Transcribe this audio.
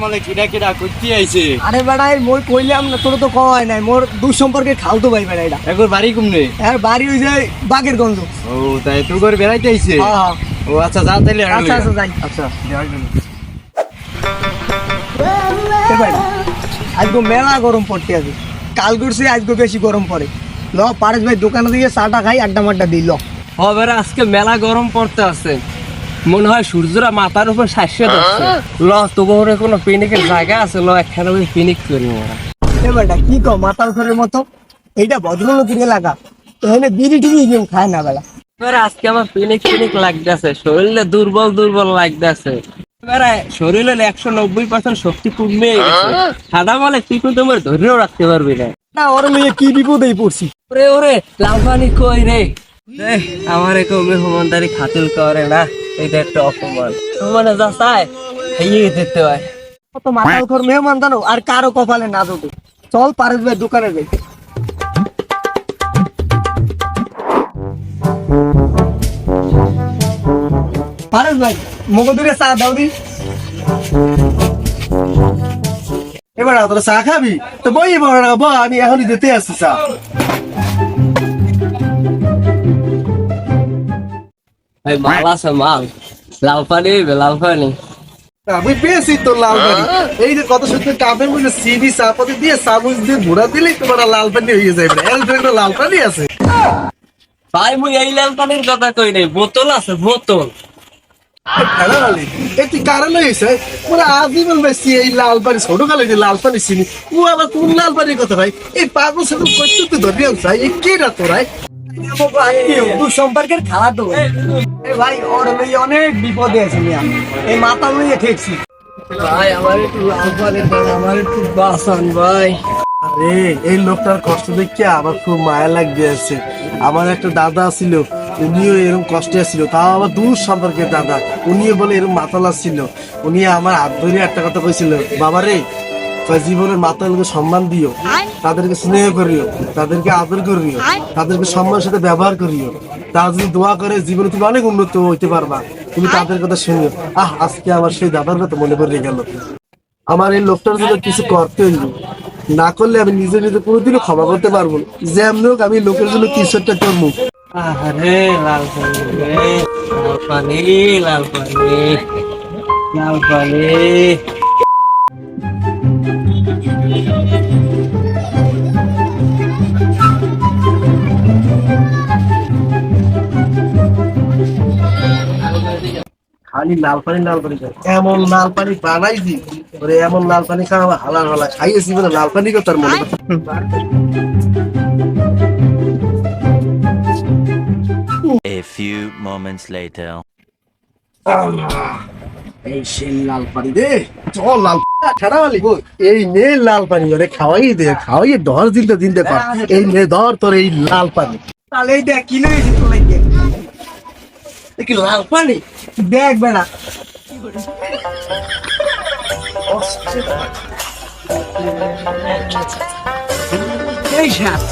আমলে কিডা কিডা করতে আইছে। আরে বেড়াই মই কইলাম না তোর তো কয় নাই মোর দূর সম্পর্কে খালতো ভাই বেড়া এটা একবার বাড়ি কমনে আর বাড়ি বাগের গঞ্জ ও তাই তোর ঘরে বেড়াইতে আইছে? হ্যাঁ হ্যাঁ। ও আচ্ছা যা তাইলে আচ্ছা আচ্ছা যাই। আচ্ছা। আজকে মেলা গরম পড়তে আছে। কাল করছে আজকে বেশি গরম পড়ে। ল ভাই দোকানে দিয়ে চাটা খাই আড্ডা মাড্ডা দিই ল। হবে আজকে মেলা গরম পড়তে আছে। মনে হয় সূর্যরা মাথার উপর শাসিয়ে যাচ্ছে ল তোমার কোনো পিনিকের জায়গা আছে? ল একখানে ওই পিনিক করি এ বেটা কি কও মাতাল ঘরের মতো? এইটা ভদ্রলোকের এলাকা। এখানে বিড়ি টিড়ি খায় না বেলা। এবারে আজকে আমার পিনিক পিনিক লাগতেছে। শরীরে দুর্বল দুর্বল লাগতেছে। এবারে শরীরের একশো নব্বই পার্সেন্ট শক্তি কমে গেছে। সাদা বলে তুই কিন্তু তোমার ধরেও রাখতে পারবি না। না ওর মেয়ে কি বিপদেই পড়ছি। ওরে ওরে লাভবানি কই রে? আমার একে মেহমানদারি খাতিল করে না। এটা একটা অপমান। মানে যা চায় খাইয়ে দিতে হয়। কত ঘর মেহমান জানো, আর কারও কপালে না চল দোকানে যাই। ভাই মগদুরে চা দাও দি। এবার তোরা চা খাবি? তো বই এবার আমি এখনই দিতে আসছি চা। ভাই মাল আছে মাল লাল পানি লাল পানি আমি পেয়েছি তোর লাল পানি এই যে কত সুন্দর কাপের মধ্যে চিনি চাপাতি দিয়ে চামচ দিয়ে ঘোরা দিলেই তোমার লাল পানি হয়ে যাবে এর লাল পানি আছে ভাই মুই এই লাল পানির কথা কই নাই বোতল আছে বোতল একটি কারণ হয়েছে মানে আজীবন বেশি এই লাল পানি ছোট কালে যে লাল পানি চিনি ও আবার কোন লাল পানির কথা ভাই এই পাগল সাথে করতে তো ধরে আনছাই এই কে না তোরাই এই লোকটার কষ্ট দেখে আমার খুব মায়া লাগবে আছে। আমার একটা দাদা ছিল, উনিও এরকম কষ্টে ছিল, তাও আমার দূর সম্পর্কের দাদা। উনিও বলে এরকম মাতালা ছিল। উনি আমার হাত ধরে একটা কথা কইছিল বাবা রে কয় জীবনের মাতালকে সম্মান দিও। তাদেরকে স্নেহ করিও, তাদেরকে আদর করিও, তাদেরকে সম্মানের সাথে ব্যবহার করিও। তারা যদি দোয়া করে, জীবনে তুমি অনেক উন্নত হইতে পারবা। তুমি তাদের কথা শুনিও। আহ, আজকে আমার সেই দাদার কথা মনে পড়ে গেল। আমার এই লোকটার জন্য কিছু করতে হইল না করলে আমি নিজে নিজে কোনোদিনও ক্ষমা করতে পারব যেমন হোক, আমি লোকের জন্য কিছু একটা করব। লাল পানি লাল পানি লাল পানি। খালি লাল পানি লাল পানি খাই। এমন লাল পানি বানাইছি ওরে এমন লাল পানি খাওয়া হালাল হালা খাইয়েছি বলে লাল পানি কথা মনে A few moments later. এই সেই লাল পানি দে। চল লাল ঠাড়া বালি এই নে লাল পানি ওরে খাওয়াই দে খাওয়াই দশ দিন তো দিন দে এই নে ধর তোর এই লাল পানি তাহলে এই দেখ কি লইছি তোর লাগে এ কি লাল পানি? দেখ বেড়া। এই সাত